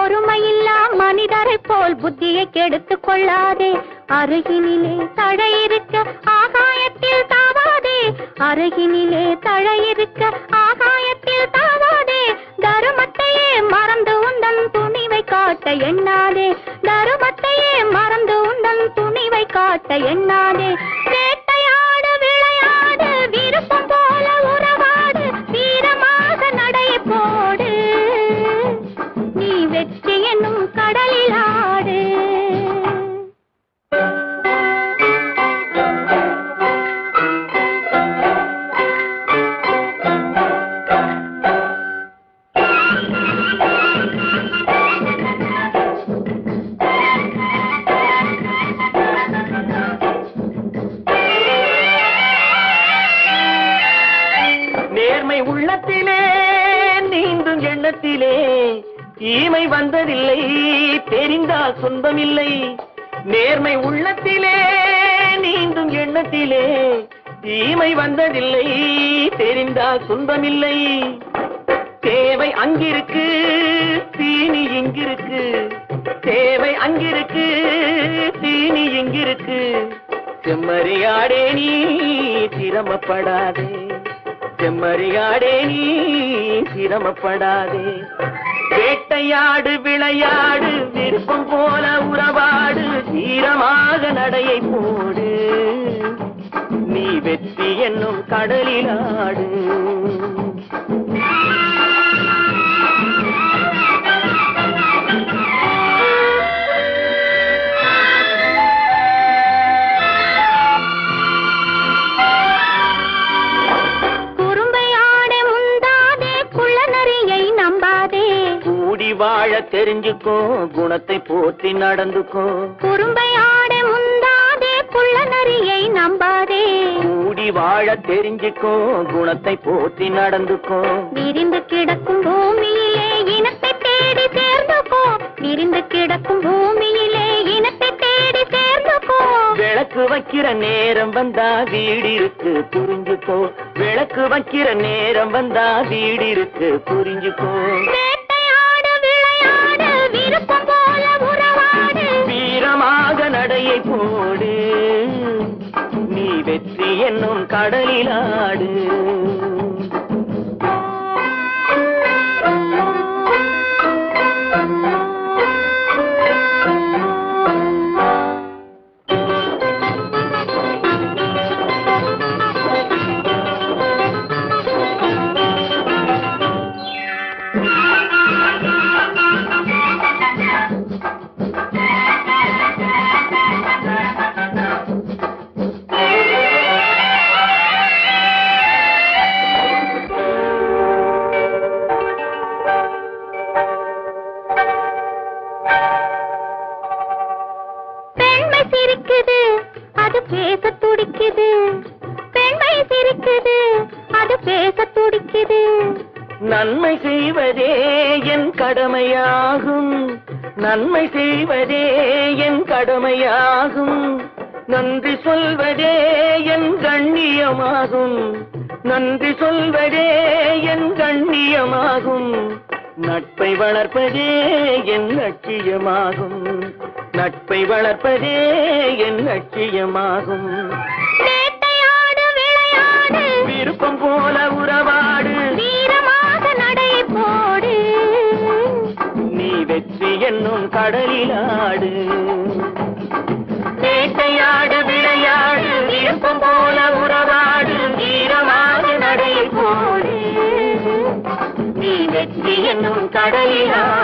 பொறுமையில்லா மனிதரை போல் புத்தியை கெடுத்து கொள்ளாதே. அருகினிலே தழையிருக்க ஆகாயத்தில் தாவாதே. அருகினிலே தழையிருக்க ஆகாயத்தில் தாவாதே. தருமத்தையே மறந்து உந்தன் துணிவை காட்ட எண்ணாதே. தருமத்தையே மறந்து உந்தன் துணிவை காட்ட எண்ணாதே. உள்ளத்திலே தீமை வந்ததில்லை தெரிந்தால் சொந்தமில்லை நேர்மை உள்ளத்திலே நீந்தும் எண்ணத்திலே தீமை வந்ததில்லை தெரிந்தால் சொந்தமில்லை தேவை அங்கிருக்கு தீனி இங்கிருக்கு. தேவை அங்கிருக்கு தீனி இங்கிருக்கு. செம்மறியாடே நீ சிரமப்படாதே. செம்மறியாடே நீ சிரமப்படாதே. வேட்டையாடு விளையாடு விருப்பம் போல உறவாடு தீரமாக நடையை போடு. நீ வெற்றி என்னும் கடலிலாடு வாழ தெரிஞ்சுக்கோ குணத்தை போற்றி நடந்துக்கோ. குறும்பை ஆட முந்தாதே குள்ள நரியை நம்பாதே. கூடி வாழ தெரிஞ்சுக்கோ குணத்தை போற்றி நடந்துக்கோ. விரிந்து கிடக்கும் பூமியிலே இனத்தை தேடி சேர்ந்துக்கோ. விரிந்து கிடக்கும் பூமியிலே இனத்தை தேடி சேர்ந்துக்கோ. விளக்கு வைக்கிற நேரம் வந்தா வீடு இருக்கு புரிஞ்சுக்கோ. விளக்கு வைக்கிற நேரம் வந்தா வீடு இருக்கு புரிஞ்சுக்கோ விருப்பம் போல உறவாடு. வீரமாக நடையை போடு. நீ வெற்றி என்னும் கடலிலாடு நன்மை செய்வதே என் கடமையாகும். நன்மை செய்வதே என் கடமையாகும். நன்றி சொல்வதே என் கண்ணியமாகும். நன்றி சொல்வதே என் கண்ணியமாகும். நட்பை வளர்ப்பதே என் லட்சியமாகும். நட்பை வளர்ப்பதே என் லட்சியமாகும். விருப்பம் போல உறவாடு. என்னும் கடலில் ஆடு வேட்டையாடு விளையாடு விருப்பம் போல உறவாடு வீரமான நடை போடு நீ வெற்றி என்னும் கடலில் ஆடு